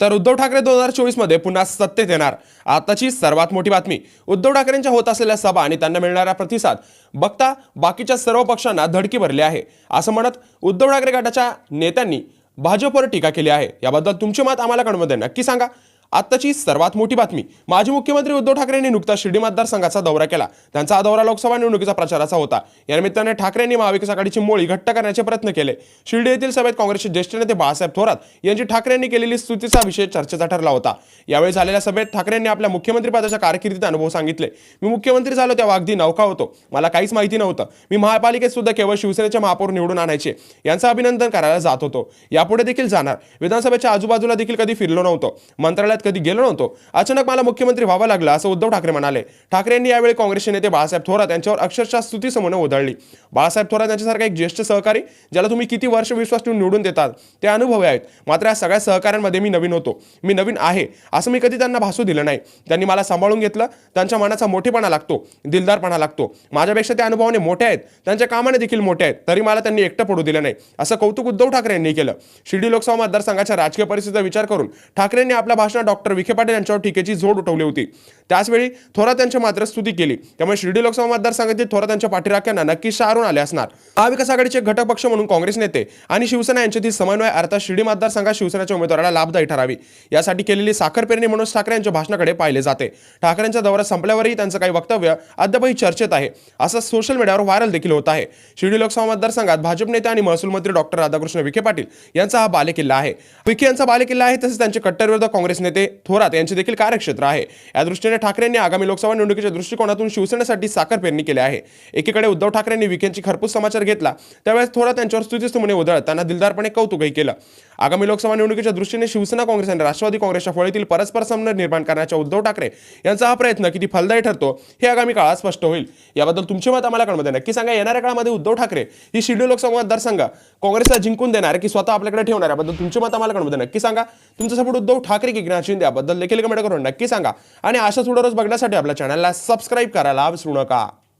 तर उद्धव ठाकरे दोन हजार चोवीसमध्ये पुन्हा सत्तेत येणार. आताची सर्वात मोठी बातमी उद्धव ठाकरेंच्या होत असलेल्या सभा आणि त्यांना मिळणारा प्रतिसाद बघता बाकीच्या सर्व पक्षांना धडकी भरली आहे. असं म्हणत उद्धव ठाकरे गटाच्या नेत्यांनी भाजपवर टीका केली आहे. याबद्दल तुमचे मत आम्हाला कळमध्ये नक्की सांगा. आत्ताची सर्वात मोठी बातमी. माजी मुख्यमंत्री उद्धव ठाकरेंनी नुकताच शिर्डी मतदारसंघाचा दौरा केला. त्यांचा हा दौरा लोकसभा निवडणुकीचा प्रचाराचा होता. या निमित्ताने ठाकरेंनी महाविकास आघाडीची मोळी घट्ट करण्याचे प्रयत्न केले. शिर्डी येथील सभेत काँग्रेसचे ज्येष्ठ नेते बाळासाहेब थोरात यांची ठाकरेंनी केलेली स्तुतीचा विषय चर्चेचा ठरला होता. यावेळी झालेल्या सभेत ठाकरेंनी आपल्या मुख्यमंत्री पदाच्या कारकिर्दीत अनुभव सांगितले. मी मुख्यमंत्री झालो तेव्हा अगदी नौका होतो. मला काहीच माहिती नव्हतं. मी महापालिकेत सुद्धा केवळ शिवसेनेचे महापौर निवडून आणायचे. यांचं अभिनंदन करायला जात होतो. यापुढे देखील जाणार. विधानसभेच्या आजूबाजूला देखील कधी फिरलो नव्हतो. मंत्रालयात कधी गेलो नव्हतो. अचानक मला मुख्यमंत्री व्हावं लागलं असं उद्धव ठाकरे म्हणाले. ठाकरे यांनी यावेळी काँग्रेसचे नेते बाळासाहेब थोरात यांच्यावर अक्षरशः स्तुती समोर उधळली. बाळासाहेब थोरात यांच्यासारखा एक ज्येष्ठ सहकारी ज्याला तुम्ही किती वर्ष विश्वास ठेवून निवडून देतात ते अनुभवी आहेत. मात्र या सगळ्या सहकाऱ्यांमध्ये मी नवीन होतो. मी नवीन आहे असं मी कधी त्यांना भासू दिलं नाही. त्यांनी मला सांभाळून घेतलं त्यांच्या मनाचा मोठेपणा लागतो दिलदारपणा लागतो. माझ्यापेक्षा त्या अनुभवाने मोठे आहेत त्यांच्या कामाने देखील मोठे आहेत तरी मला त्यांनी एकटं पडू दिलं नाही असं कौतुक उद्धव ठाकरे यांनी केलं. शिर्डी लोकसभा मतदारसंघाच्या राजकीय परिस्थितीचा विचार करून ठाकरेंनी आपल्या भाषणात डॉक्टर विखे पाटील यांच्यावर टीकेची जोड उठवली होती. त्याचवेळी थोरात यांची मात्र स्तुती केली. त्यामुळे शिर्डी लोकसभा मतदारसंघातील थोरात यांच्या पाठीराख्यांना नक्की शारून आले असणार. महाविकास आघाडीचे घटक पक्ष म्हणून काँग्रेस नेते आणि शिवसेना यांच्यातील समन्वय अर्थात शिर्डी मतदारसंघात शिवसेनेच्या उमेदवाराला लाभदायी ठरावी. यासाठी केलेली साखर पेरणी मनोज ठाकरे यांच्या भाषणाकडे पाहिले जाते. ठाकरेंचा दौरा संपल्यावरही त्यांचं काही वक्तव्य अद्यापही चर्चेत आहे. असं सोशल मीडियावर व्हायरल देखील होत आहे. शिर्डी लोकसभा मतदारसंघात भाजप नेते आणि महसूल मंत्री डॉक्टर राधाकृष्ण विखे पाटील यांचा हा बालेकिल्ला आहे. विखे यांचा बालेकिल्ला आहे तसेच त्यांचे कट्टरविरोध काँग्रेस नेते थोरात यांचे देखील कार्यक्षेत्र आहे. या दृष्टीने ठाकरेंनी आगामी लोकसभा निवडणुकीच्या दृष्टिकोनातून शिवसेनेसाठी साखर पेरणी केली आहे. एकीकडे उद्धव ठाकरेंनी विखेंची खरपूस समाचार घेतला. त्यावेळेस थोरात यांच्यावर स्तुतीस्तुमने उधळत त्यांना दिलदारपणे कौतुकही केलं. आगामी लोकसभा निवडणुकीच्या दृष्टीने शिवसेना काँग्रेस आणि राष्ट्रवादी काँग्रेसच्या फळीतील परस्पर समन्वय निर्माण करण्याच्या उद्धव ठाकरे यांचा हा प्रयत्न किती फलदायी ठरतो हे आगामी काळात स्पष्ट होईल. याबद्दल तुमचे मत आम्हाला कळमध्ये नक्की सांगा. येणाऱ्या काळामध्ये उद्धव ठाकरे ही शिर्डी लोकसभा मतदारसंघ काँग्रेसला जिंकून देणार की स्वतः आपल्याकडे ठेवणार याबद्दल तुमचे मत आम्हाला कळमध्ये नक्की सांगा. तुमचा सपोर्ट उद्धव ठाकरे की वाचून द्याबद्दल देखील कमेंट करून नक्की सांगा. आणि अशा थोडं रोज बघण्यासाठी आपल्या चॅनलला सबस्क्राईब करायला विसरू नका.